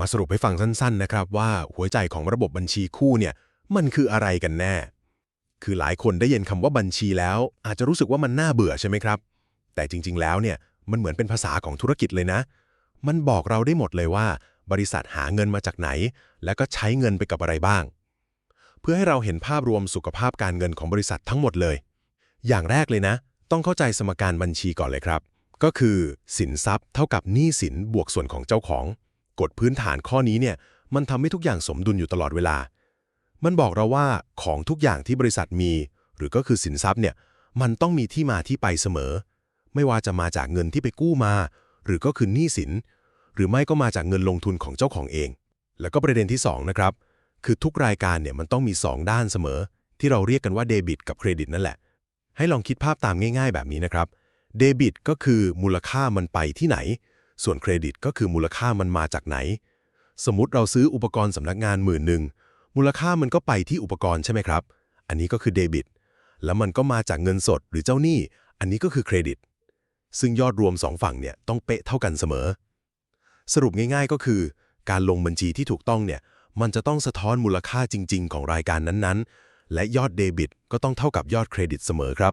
มาสรุปให้ฟังสั้นๆนะครับว่าหัวใจของระบบบัญชีคู่เนี่ยมันคืออะไรกันแน่ คือหลายคนได้ยินคำว่าบัญชีแล้ว อาจจะรู้สึกว่ามันน่าเบื่อใช่ไหมครับ แต่จริงๆแล้วเนี่ยมันเหมือนเป็นภาษาของธุรกิจเลยนะ มันบอกเราได้หมดเลยว่า บริษัทหาเงินมาจากไหน แล้วก็ใช้เงินไปกับอะไรบ้าง เพื่อให้เราเห็นภาพรวมสุขภาพการเงินของบริษัททั้งหมดเลย อย่างแรกเลยนะ ต้องเข้าใจสมการบัญชีก่อนเลยครับ ก็คือสินทรัพย์เท่ากับหนี้สินบวกส่วนของเจ้าของ กฎพื้นฐานข้อนี้เนี่ยมันทำให้ทุกอย่างสมดุลอยู่ตลอดเวลา มันบอกเราว่าของทุกอย่างที่บริษัทมี หรือก็คือสินทรัพย์เนี่ยมันต้องมีที่มาที่ไปเสมอ ไม่ว่าจะมาจากเงินที่ไปกู้มา หรือก็คือหนี้สิน หรือไม่ก็มาจากเงินลงทุนของเจ้าของเอง แล้วก็ประเด็นที่สองนะครับ คือทุกรายการเนี่ยมันต้องมี 2 ด้านเสมอ ที่เราเรียกกันว่าเดบิตกับเครดิตนั่นแหละ ให้ลองคิดภาพตามง่าย ๆ แบบนี้นะครับ เดบิตก็คือมูลค่ามันไปที่ไหน ส่วนเครดิตก็คือมูลค่ามันมาจากไหน สมมติเราซื้ออุปกรณ์สำนักงานหมื่นหนึ่งมูลค่ามันก็ไปที่อุปกรณ์ใช่ไหมครับ อันนี้ก็คือเดบิต แล้วมันก็มาจากเงินสดหรือเจ้าหนี้ อันนี้ก็คือเครดิต ซึ่งยอดรวมสองฝั่งเนี่ยต้องเป๊ะเท่ากันเสมอ สรุปง่ายๆก็คือ การลงบัญชีที่ถูกต้องเนี่ย มันจะต้องสะท้อนมูลค่าจริง ๆ ของรายการนั้นๆ และยอดเดบิตก็ต้องเท่ากับยอดเครดิตเสมอครับ